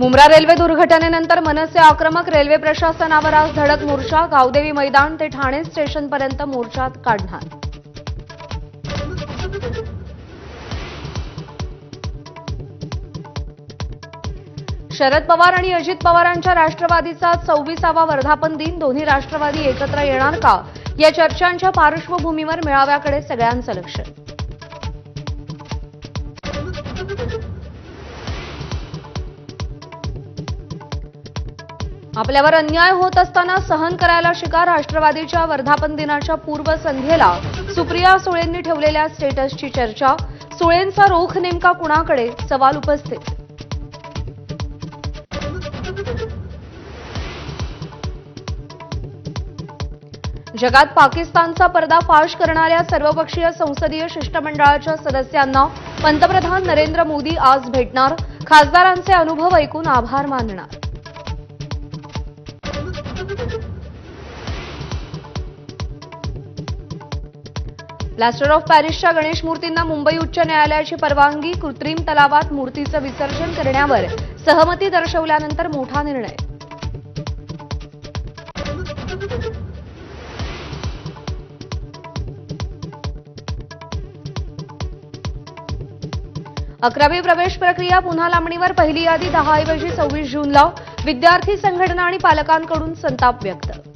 Mumbra railway दुर्घटनेनंतर मनसे आक्रमक railway प्रशासनावर आज धडक मोर्चा गावदेवी मैदान ते ठाणे स्टेशनपर्यंत मोर्चात काढणार. शरद पवार आणि अजित पवारांच्या राष्ट्रवादीचा सव्वीसावा वर्धापन दिन. दोन्ही राष्ट्रवादी एकत्र येणार का? या चर्चांच्या पार्श्वभूमीवर मेळाव्याकडे सगळ्यांचं लक्ष. आपल्यावर अन्याय होत असताना सहन करायला शिका राष्ट्रवादीच्या वर्धापन दिनाच्या पूर्वसंध्येला सुप्रिया सुळेंनी ठेवलेल्या स्टेटसची चर्चा. सुळेंचा रोख नेमका कुणाकडे? सवाल उपस्थित. जगात पाकिस्तानचा पर्दा फाश करणाऱ्या सर्वपक्षीय संसदीय शिष्टमंडळाच्या सदस्यांना पंतप्रधान नरेंद्र मोदी आज भेटणार. खासदारांचे अनुभव ऐकून आभार मानणार. प्लास्टर ऑफ पॅरिसच्या गणेश मूर्तींना मुंबई उच्च न्यायालयाची परवानगी. कृत्रिम तलावात मूर्तीचं विसर्जन करण्यावर सहमती दर्शवल्यानंतर मोठा निर्णय. अकरावी प्रवेश प्रक्रिया पुन्हा लांबणीवर. पहिली यादी दहा ऐवजी सव्वीस जूनला. विद्यार्थी संघटना आणि पालकांकडून संताप व्यक्त.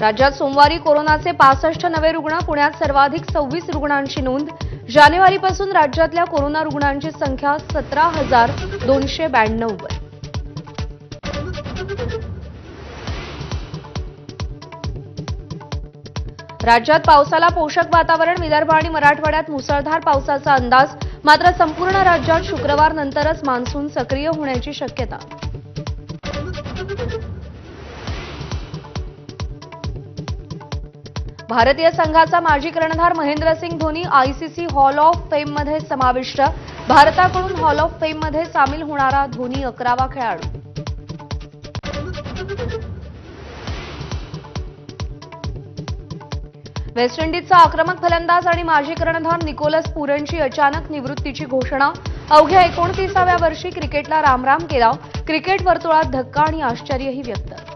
राज्यात सोमवारी कोरोनाचे पासष्ट नवे रुग्ण पुण्यात सर्वाधिक सव्वीस रुग्णांची नोंद. जानेवारीपासून राज्यातल्या कोरोना रुग्णांची संख्या सतरा हजार दोनशे ब्याण्णववर राज्यात पावसाला पोषक वातावरण विदर्भ आणि मराठवाड्यात मुसळधार पावसाचा अंदाज. मात्र संपूर्ण राज्यात शुक्रवार नंतरच मान्सून सक्रिय होण्याची शक्यता. भारतीय संघाचा माजी कर्णधार Mahendra Singh Dhoni ICC hall of फेममध्ये समाविष्ट. भारताकडून हॉल ऑफ फेममध्ये सामील होणारा धोनी अकरावा खेळाडू. वेस्ट इंडिजचा आक्रमक फलंदाज आणि माजी कर्णधार निकोलस पुरणची अचानक निवृत्तीची घोषणा. अवघ्या एकोणतीसाव्या वर्षी क्रिकेटला रामराम केला क्रिकेट वर्तुळात धक्का आणि आश्चर्यही व्यक्त.